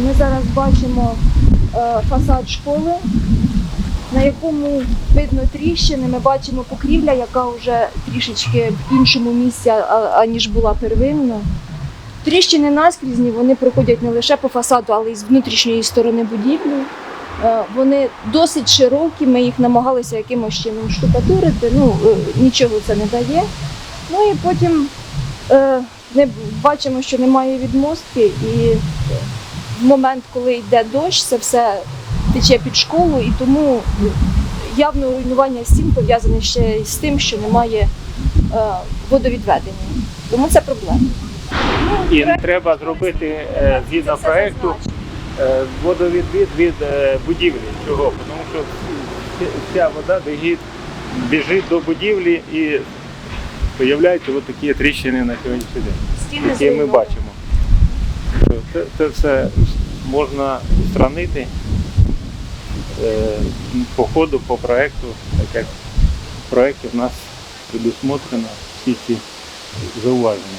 Ми зараз бачимо е, фасад школи, на якому видно тріщини. Ми бачимо покрівля, яка вже трішечки в іншому місці, аніж була первинно. Тріщини наскрізні, вони проходять не лише по фасаду, але й з внутрішньої сторони будівлі. Е, Вони досить широкі, ми їх намагалися якимось чином штукатурити, ну е, нічого це не дає. Ну і потім не бачимо, що немає відмостки, і в момент, коли йде дощ, це все тече під школу, і тому явно руйнування стін пов'язане ще з тим, що немає е, водовідведення. Тому це проблема. І треба зробити е, згідно проекту е, водовідвід від е, будівлі. Чого? Тому що вся- вода біжить, до будівлі і з'являються такі тріщини на сьогоднішній день, які ми бачимо. Це, це все можна устранити е, по ходу, по проекту, так як в проєкті в нас предусмотрено всі ці зауваження.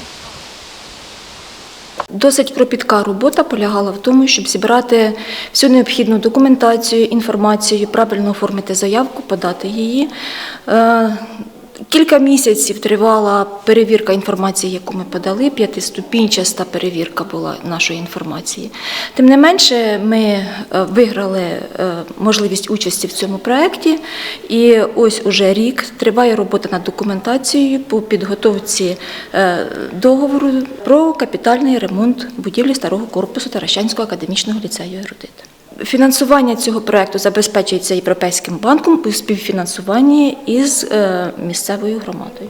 Досить кропітка робота полягала в тому, щоб зібрати всю необхідну документацію, інформацію, правильно оформити заявку, подати її. Кілька місяців тривала перевірка інформації, яку ми подали. П'ятиступінчаста перевірка була нашої інформації. Тим не менше, ми е, виграли е, можливість участі в цьому проєкті, і ось уже рік триває робота над документацією по підготовці е, договору про капітальний ремонт будівлі старого корпусу Таращанського академічного ліцею «Ерудит». Фінансування цього проекту забезпечується Європейським банком у співфінансуванні із е, місцевою громадою.